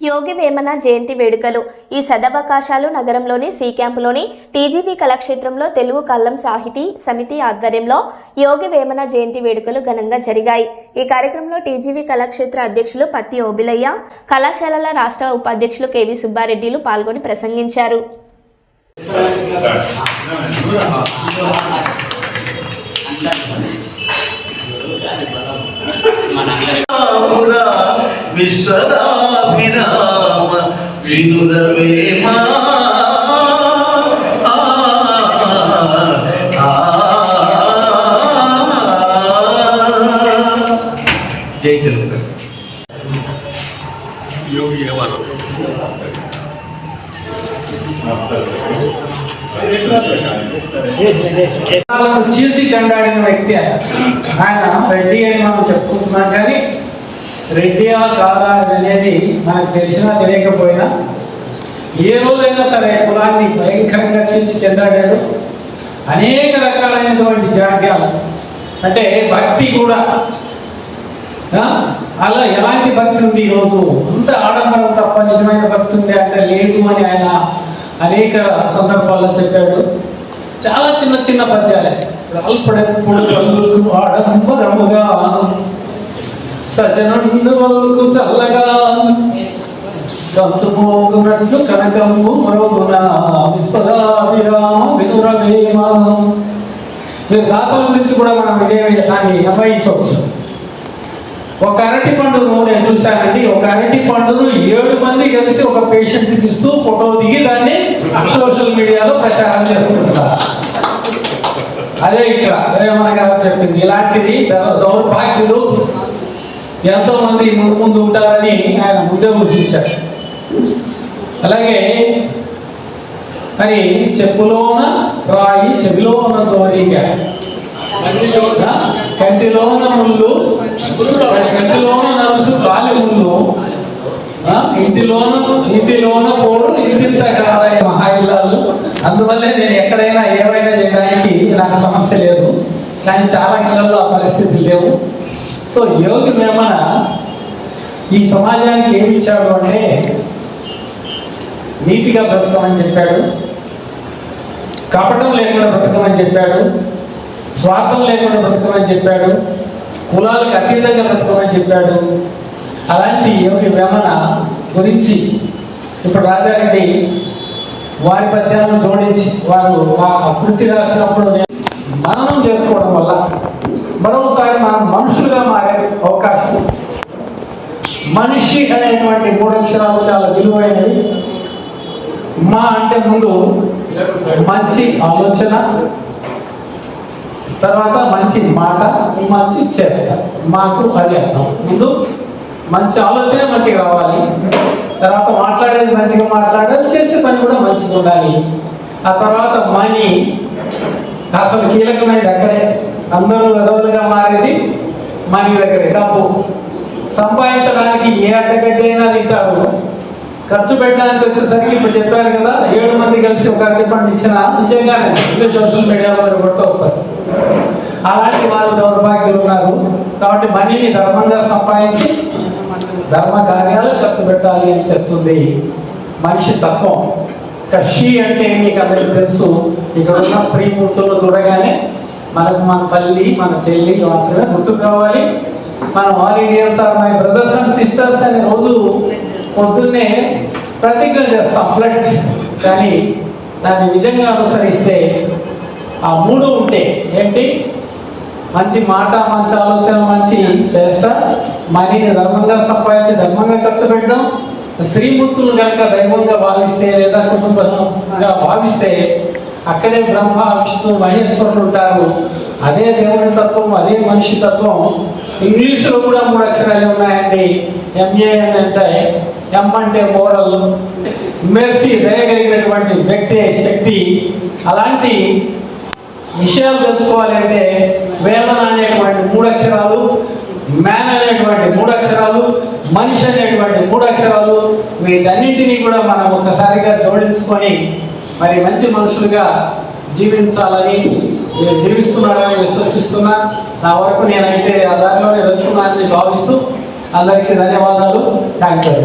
యోగి వేమన జయంతి వేడుకలు. ఈ సదవకాశాలు నగరంలోని సి క్యాంపులోని టీజీపీ కళాక్షేత్రంలో తెలుగు కళ్ళం సాహితీ సమితి ఆధ్వర్యంలో యోగి వేమన జయంతి వేడుకలు ఘనంగా జరిగాయి. ఈ కార్యక్రమంలో టీజీవీ కళాక్షేత్ర అధ్యక్షులు పత్తి ఓబిలయ్య కళాశాలల రాష్ట్ర ఉపాధ్యక్షులు కేవి సుబ్బారెడ్డిలు పాల్గొని ప్రసంగించారు. విశ్వదా ఆ, ఆ, జై తెలుగు యోగి వాళ్ళను చీల్చి చెండాడిన వ్యక్తి ఆయన. రెడ్డి అని మనం చెప్పుకుంటున్నాం కానీ రెడ్డియా కాదా అనేది మనకు తెలిసినా తెలియకపోయినా ఏ రోజైనా సరే కులాన్ని భయంకరంగా చీల్చి చెండాడాడు అనేక రకాలైనటువంటి జాగ్యాలు అంటే భక్తి కూడా. అలా ఎలాంటి భక్తి ఉంది ఈరోజు అంత ఆడంబరం తప్ప నిజమైన భక్తి ఉంది అంటే లేదు అని ఆయన అనేక సందర్భాల్లో చెప్పాడు. చాలా చిన్న చిన్న పద్యాలే. అల్పడెప్పుడు ఆడంబరముగా సజ్జనుండు వల్కు చల్లగా. కంచుమోగునట్లు కనకము మరుగున విశ్వదాభిరామ వినురవేమ మీరు దాతల గురించి కూడా మనం ఇదే దాన్ని అన్వయించవచ్చు ఒక అరటి పండును నేను చూశానండి. ఒక అరటి పండును ఏడు మంది కలిసి ఒక పేషెంట్కి ఇస్తూ ఫోటో దిగి దాన్ని సోషల్ మీడియాలో ప్రచారం చేస్తుంటారు అదే ఇక్కడ రేమణ గారు చెప్పింది. ఇలాంటిది దౌర్భాగ్యులు ఎంతో మంది ముందు ముందు ఉంటారని ఆయన ముందే గుర్తించారు అలాగే మరి చెప్పులోన రాయి చెవిలోన జోరీగా కంటిలోన ముళ్ళు కంటిలోన నలుసు కాలి ముళ్ళు. ఇంటిలోన ఇంటిలోన పోడు ఇంటింత కాదాయ మహాయిల్లాలు. అందువల్లే నేను ఎక్కడైనా ఏమైనా చేయడానికి నాకు సమస్య లేదు. కానీ చాలా ఇళ్ళలో ఆ పరిస్థితి లేవు. సో యోగి వేమన ఈ సమాజానికి ఏమి ఇచ్చాడు అంటే నీతిగా బ్రతకమని చెప్పాడు కపటం లేకుండా బ్రతకమని చెప్పాడు స్వార్థం లేకుండా బ్రతకమని చెప్పాడు కులాలకు అతీతంగా బ్రతకమని చెప్పాడు. అలాంటి యోగి వేమన గురించి ఇప్పుడు రాజారెడ్డి వారి పద్యాలను జోడించి వారు ఆ కృతి రాసినప్పుడు నేను మననం చేసుకోవడం వల్ల మరోసారి మనం మనుషులుగా మారే అవకాశం మనిషి అనేటువంటి మూడు అక్షరాలు చాలా విలువైనవి మా అంటే ముందు మంచి ఆలోచన తర్వాత మంచి మాట మంచి చేష్ట. మాకు అది అర్థం. ముందు మంచి ఆలోచన మంచిగా రావాలి. తర్వాత మాట్లాడేది మంచిగా మాట్లాడాలి చేసే పని కూడా మంచిగా ఉండాలి. ఆ తర్వాత మనీ అసలు కీలకమైనది అక్కడే. అందరూ ఎదవలుగా మారేది మనీ దగ్గరే. డబ్బు. సంపాదించడానికి ఏ అడ్డగడ్డ అయినా తింటారు. ఖర్చు పెట్టడానికి వచ్చేసరికి ఇప్పుడు చెప్పారు కదా ఏడు మంది కలిసి ఒక అరటి పండు ఇచ్చిన నిజంగానే ఇంకా సోషల్ మీడియాలో మీరు కొడుతూ వస్తారు. అలాంటి వాళ్ళు దౌర్భాగ్యులు ఉన్నారు. కాబట్టి మనీని ధర్మంగా సంపాదించి ధర్మ కార్యాలు ఖర్చు పెట్టాలి అని చెప్తుంది. మనిషి తత్వం. కషి అంటే మీకు అందరికి తెలుసు. ఇక్కడ ఉన్న స్త్రీమూర్తులు చూడగానే మనకు మన తల్లి మన చెల్లి మాత్రమే గుర్తుకు రావాలి మన all Indians are my brothers and sisters అనే రోజు పొద్దున్నే ప్రతిజ్ఞ చేస్తాం ఫ్లడ్స్ కానీ దాన్ని నిజంగా అనుసరిస్తే ఆ మూడు ఉంటే ఏంటి? మంచి మాట మంచి ఆలోచన మంచి చేష్ట. మనీని ధర్మంగా సంపాదించి ధర్మంగా ఖర్చు పెట్టడం స్త్రీమూర్తులు కనుక దైవంగా భావిస్తే లేదా కుటుంబంగా భావిస్తే అక్కడే బ్రహ్మ విష్ణు మహేశ్వరులు ఉంటారు. అదే దేవుడి తత్వం అదే మనిషి తత్వం. ఇంగ్లీషులో కూడా మూడు అక్షరాలు ఉన్నాయండి. ఎంఏఎన్ అంటే ఎం అంటే మోరల్. మెర్సీ దయగలిగినటువంటి వ్యక్తి శక్తి. అలాంటి విషయాలు తెలుసుకోవాలంటే వేమన అనేటువంటి మూడు అక్షరాలు మ్యాన్ అనేటువంటి మూడు అక్షరాలు మనిషి అనేటువంటి మూడు అక్షరాలు. వీటన్నింటినీ కూడా మనం ఒక్కసారిగా జోడించుకొని మరి మంచి మనుషులుగా జీవించాలని నేను జీవిస్తున్నారని విశ్వసిస్తున్నా. నా వరకు నేనైతే ఆ దారిలోనే వెళ్తున్నానని భావిస్తూ అందరికీ ధన్యవాదాలు. Thank you